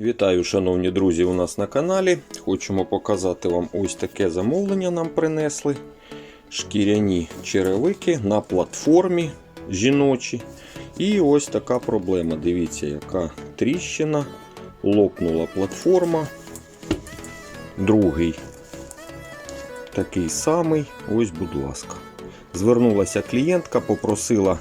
Вітаю, шановні друзі, у нас на каналі. Хочемо показати вам ось таке замовлення нам принесли. Шкіряні черевики на платформі жіночі. І ось така проблема. Дивіться, яка тріщина. Лопнула платформа. Другий такий самий. Ось, будь ласка. Звернулася клієнтка, попросила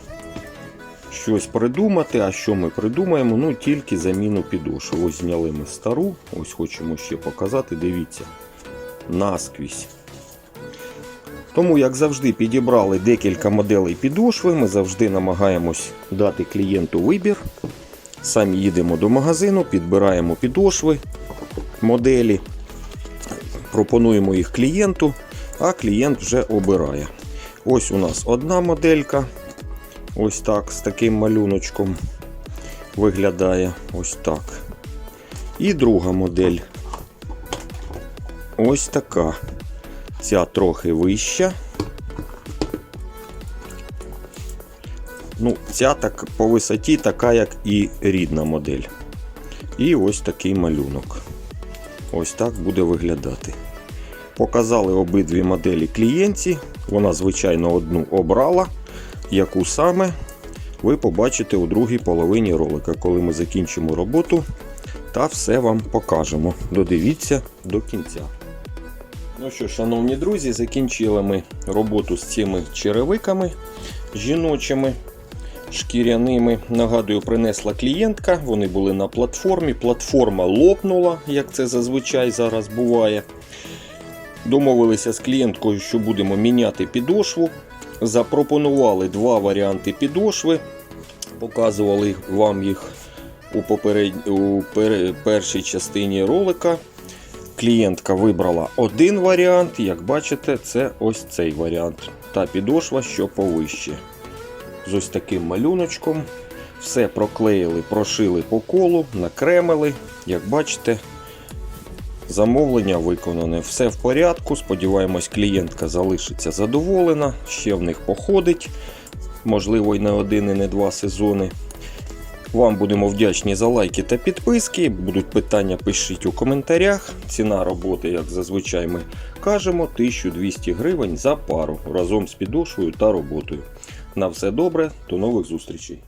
щось придумати. А що ми придумаємо? Ну, тільки заміну підошви. Ось зняли ми стару, ось хочемо ще показати. Дивіться, насквізь. Тому, як завжди, підібрали декілька моделей підошви. Ми завжди намагаємось дати клієнту вибір. Самі їдемо до магазину, підбираємо підошви, моделі, пропонуємо їх клієнту, а клієнт вже обирає. Ось у нас одна моделька. Ось так, з таким малюночком виглядає ось так. І друга модель. Ось така. Ця трохи вища. Ну, ця так по висоті така, як і рідна модель. І ось такий малюнок. Ось так буде виглядати. Показали обидві моделі клієнтці. Вона, звичайно, одну обрала. Яку саме ви побачите у другій половині ролика, коли ми закінчимо роботу та все вам покажемо. Додивіться до кінця. Ну що, шановні друзі, закінчили ми роботу з цими черевиками жіночими, шкіряними. Нагадую, принесла клієнтка, вони були на платформі. Платформа лопнула, як це зазвичай зараз буває. Домовилися з клієнткою, що будемо міняти підошву. Запропонували два варіанти підошви. Показували вам їх у, поперед... у пер... першій частині ролика. Клієнтка вибрала один варіант, як бачите, це ось цей варіант. Та підошва, що повище. З ось таким малюночком. Все проклеїли, прошили по колу, накремили. Як бачите, замовлення виконане. Все в порядку. Сподіваємось, клієнтка залишиться задоволена, ще в них походить. Можливо, і не один, і не два сезони. Вам будемо вдячні за лайки та підписки. Будуть питання, пишіть у коментарях. Ціна роботи, як зазвичай ми кажемо, 1200 гривень за пару разом з підошвою та роботою. На все добре, до нових зустрічей!